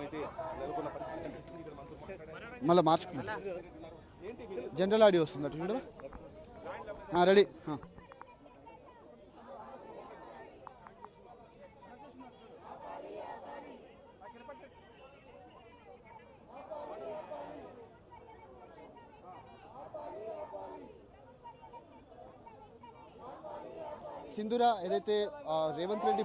అయితే నెలకొన్న పరిస్థితి కనిపిస్తుంది ఇక్కడ మనతో మాట్లాడడానికి మళ్ళీ మార్చుకున్నాం జనరల్ ఆడియో వస్తుంది అటు చూడవా రెడీ. సింధుర ఏదైతే రేవంత్ రెడ్డి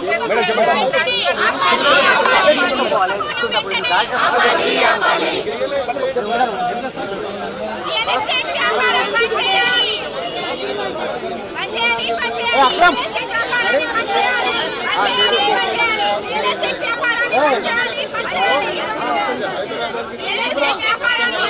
ప్రభుత్వ రియల్ ఎస్టేట్ వ్యాపారాన్ని మంచిగా ప్రభుత్వ రియల్ ఎస్టేట్ వ్యాపారాన్ని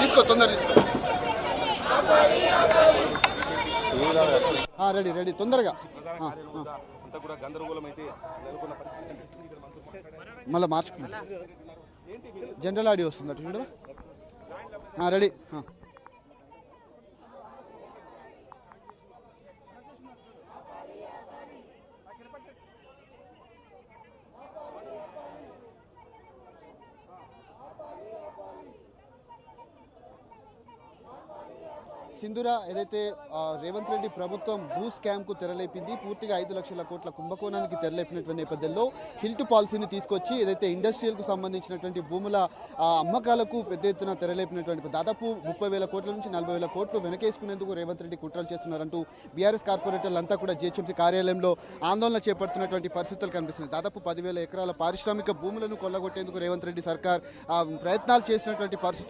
తీసుకో తొందర తీసుకో. ఆ, రెడీ రెడీ తొందరగా. అంతా కూడా గందరగోళం అయితే నెలకొన్న పరిస్థితి కనిపిస్తుంది ఇక్కడ మనతో మాట్లాడడానికి మళ్ళీ మార్చుకున్నాం జనరల్ ఆడియో వస్తుంది అటు చూడవా రెడీ. సింధుర ఏదైతే రేవంత్ రెడ్డి ప్రభుత్వం భూ స్కామ్కు తెరలేపింది పూర్తిగా ఐదు లక్షల కోట్ల కుంభకోణానికి తెరలేపినటువంటి నేపథ్యంలో హిల్ట్ పాలసీని తీసుకొచ్చి ఏదైతే ఇండస్ట్రియల్కు సంబంధించినటువంటి భూముల అమ్మకాలకు పెద్ద ఎత్తున తెరలేపినటువంటి దాదాపు ముప్పై వేల కోట్ల నుంచి నలభై వేల కోట్లు వెనకేసుకునేందుకు రేవంత్ రెడ్డి కుట్రలు చేస్తున్నారంటూ బీఆర్ఎస్ కార్పొరేటర్లు అంతా కూడా జిహెచ్ఎంసీ కార్యాలయంలో ఆందోళన చేపడుతున్నటువంటి పరిస్థితులు కనిపిస్తున్నాయి. దాదాపు పదివేల ఎకరాల పారిశ్రామిక భూములను కొల్లగొట్టేందుకు రేవంత్ రెడ్డి సర్కార్ ప్రయత్నాలు చేసినటువంటి పరిస్థితులు